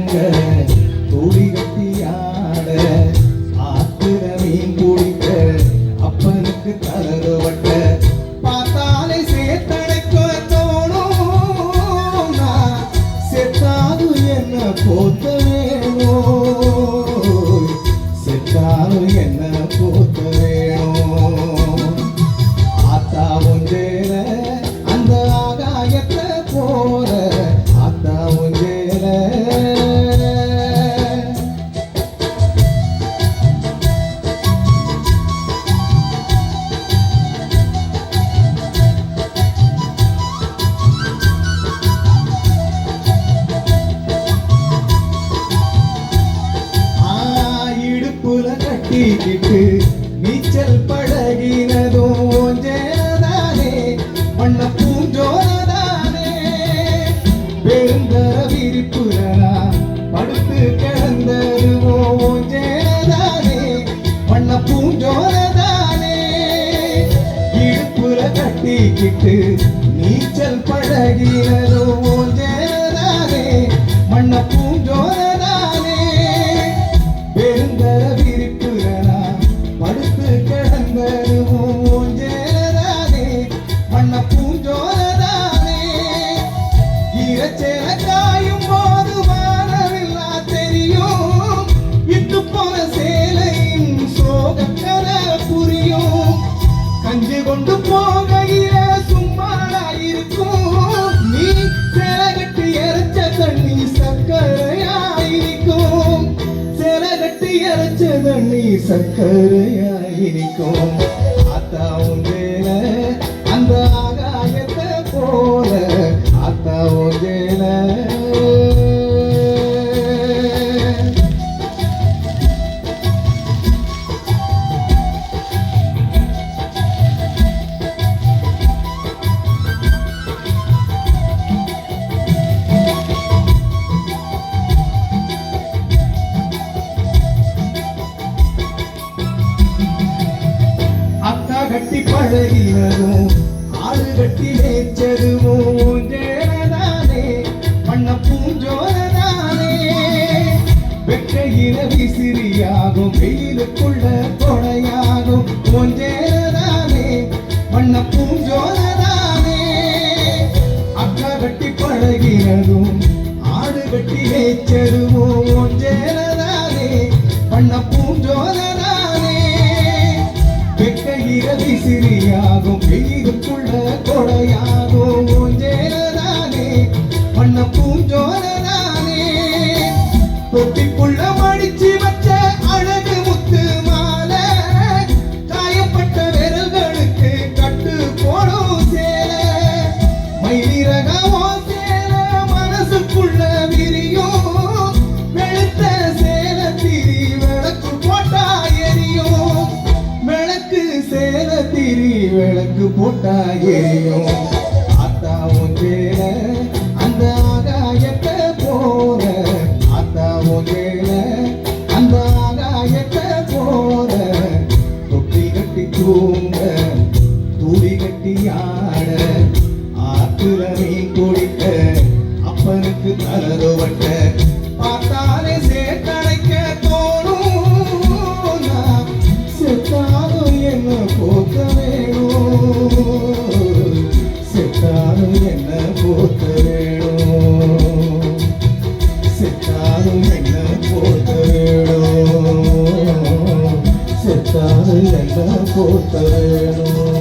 தூங்க தூடி கட்டி ஆட ஆத்திர மீன் குடிக்க அப்பனுக்கு தலது வட்ட கட்டிக்கிட்டு நீச்சல் பழகினதும் ஓஞ்சேதானே வண்ண பூஞ்சோதானே பெருந்தர விரிப்புறனா படுத்து கிடந்தது ஓஞ்சேதானே வண்ண பூஞ்சோதானே இடுப்புல கட்டிக்கிட்டு நீச்சல் பழகினதும் ஓஞ்சேதானே மண்ண பூஞ்சோதானே மண்ண பூஞ்சோதானே ஈரச்சேல காயும் போது வானவில்லா தெரியும். இட்டு போன சேலையின் சோகக்கதை புரியும். கஞ்சி கொண்டு போகையில சும்மாடா நீ சேலகட்டு இறைச்ச தண்ணி சர்க்கரையாயிருக்கும். சேலகட்டு இறைச்ச தண்ணி சர்க்கரையாயிருக்கும். ஆத்தா ஆளு கட்டி ஜேனதானே பண்ண பூஞ்சோரதானே? வெக்கையில விசிறியாகும் வெயிலுக்குள்ள கொடையாகும் ஒன்றேனதானே பண்ண பூஞ்சோரதானே? அக்கா கட்டி பழகினதும் ஆடு கட்டி மேய்ச்சதும் ஒன்றேனதானே பண்ண பூஞ்சோரதானே? வெக்கையில சிறியாகும் வெயிலுக்குள்ள கொடையாகும். ஊஞ்சேலதானே வண்ண பூஞ்சோலதானே தொட்டிக்குள்ள மடிச்சு வச்ச அழகு முத்து மாலை காயப்பட்ட விரல்களுக்கு கட்டு போடும் சேலை. மயிலிறகமோ சேலை மனசுக்குள்ள விரியும் விளக்கு போட்டா எரியும் ஆத்தா ஒன்றேல அந்த ஆகாயத்தை போற. ஆத்தா ஒன்றேல அந்த ஆகாயத்தை போற. தொட்டி கட்டி தூங்க தூடி கட்டி ஆட. ஆற்றுல நீ குடிக்க அப்பனுக்கு தலது என்ன போத்த வேணும் செத்தாலும் என்ன போத்த வேணும் செத்தாலும் என்ன போத்த வேணும்